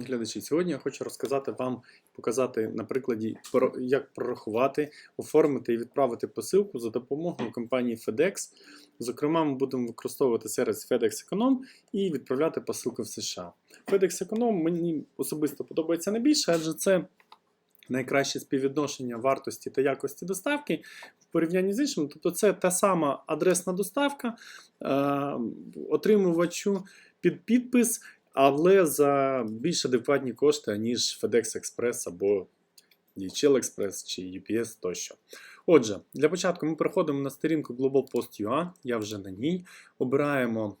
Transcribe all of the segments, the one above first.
Глядачі, сьогодні я хочу розказати вам, показати на прикладі, як прорахувати, оформити і відправити посилку за допомогою компанії FedEx. Зокрема, ми будемо використовувати сервіс FedEx Econom і відправляти посилки в США. FedEx Econom мені особисто подобається найбільше, адже це найкраще співвідношення вартості та якості доставки в порівнянні з іншими. Тобто, це та сама адресна доставка е, отримувачу під підпис але за більш адекватні кошти, ніж FedEx Express або DHL Express чи UPS тощо. Отже, для початку ми переходимо на сторінку globalpost.ua, я вже на ній. Обираємо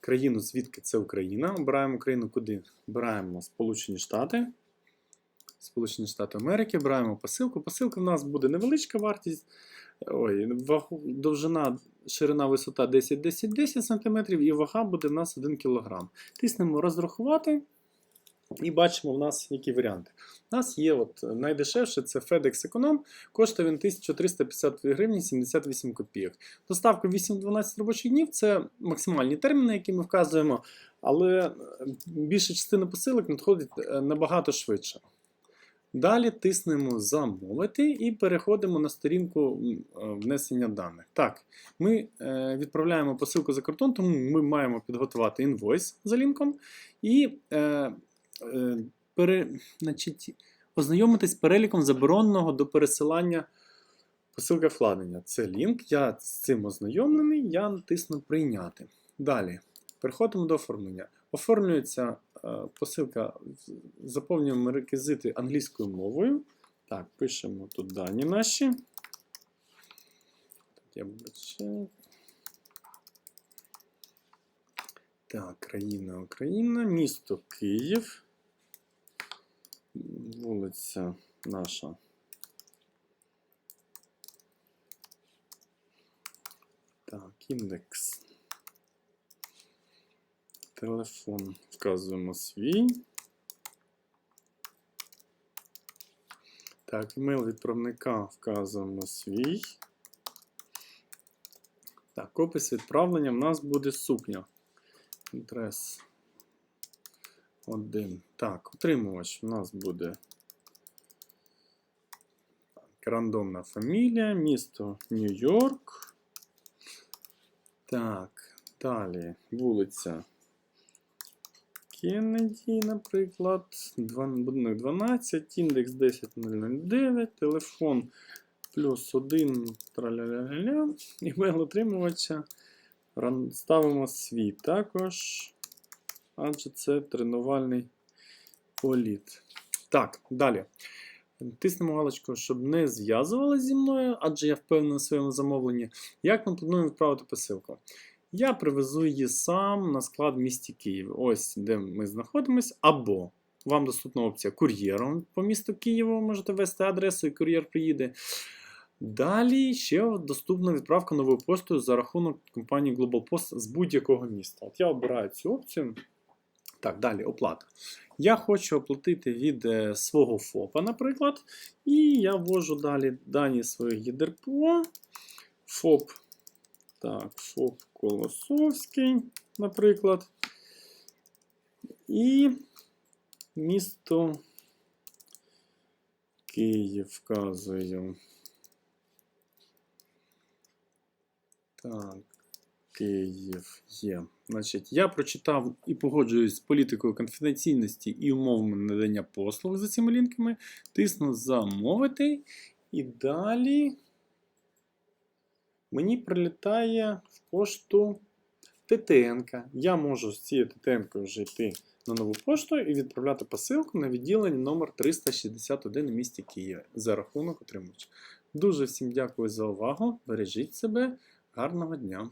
країну, звідки це Україна. Обираємо країну, куди обираємо Сполучені Штати. Сполучені Штати Америки, обираємо посилку. Посилка в нас буде невеличка вартість. Ой, вагу, довжина, ширина, висота 10-10-10 см і вага буде в нас 1 кг. Тиснемо розрахувати і бачимо в нас які варіанти. У нас є от найдешевше це FedEx Econom, коштує він 1350 гривень 78 копійок. Доставка 8-12 робочих днів це максимальні терміни, які ми вказуємо, але більша частина посилок надходить е, набагато швидше. Далі тиснемо Замовити і переходимо на сторінку е, внесення даних. Так, ми е, відправляємо посилку за кордон, тому ми маємо підготувати інвойс за лінком і е, е, пере, значить, ознайомитись з переліком забороненого до пересилання посилка вкладення. Це лінк. Я з цим ознайомлений, я натисну Прийняти. Далі переходимо до оформлення. Оформлюється посилка, заповнюємо реквізити англійською мовою. Так, пишемо тут дані наші. Тут я вибачаю. Так, країна Україна, місто Київ. Вулиця наша. Так, індекс. Телефон вказуємо свій. Так, email відправника вказуємо свій. Так, опис відправлення в нас буде сукня. Адрес 1. Так, отримувач у нас буде так, рандомна фамілія, місто Нью-Йорк. Так, далі вулиця Кеннеді, наприклад, будинок 12, індекс 10009, телефон плюс 1, траля-ля-ля-ля, імейл отримувача. Ставимо свій також, адже це тренувальний політ. Так, далі. Тиснемо галочку, щоб не зв'язувалися зі мною, адже я впевнений у своєму замовленні. Як ми плануємо відправити посилку? Я привезу її сам на склад в місті Київ. Ось де ми знаходимося. Або вам доступна опція кур'єром по місту Києву. Можете ввести адресу, і кур'єр приїде. Далі ще доступна відправка новою поштою за рахунок компанії Global Post з будь-якого міста. От я обираю цю опцію. Так, далі оплата. Я хочу оплатити від е, свого ФОПа, наприклад. І я ввожу далі дані своїх ЄДРПО. ФОП. Так, ФОП Колосовський, наприклад. І місто Київ вказую. Так, Київ є. Значить, я прочитав і погоджуюсь з політикою конфіденційності і умовами надання послуг за цими лінками. Тисну замовити. І далі мені прилітає в пошту ТТН. Я можу з цією ТТН вже йти на нову пошту і відправляти посилку на відділення номер 361 у місті Києві за рахунок отримувача. Дуже всім дякую за увагу. Бережіть себе. Гарного дня!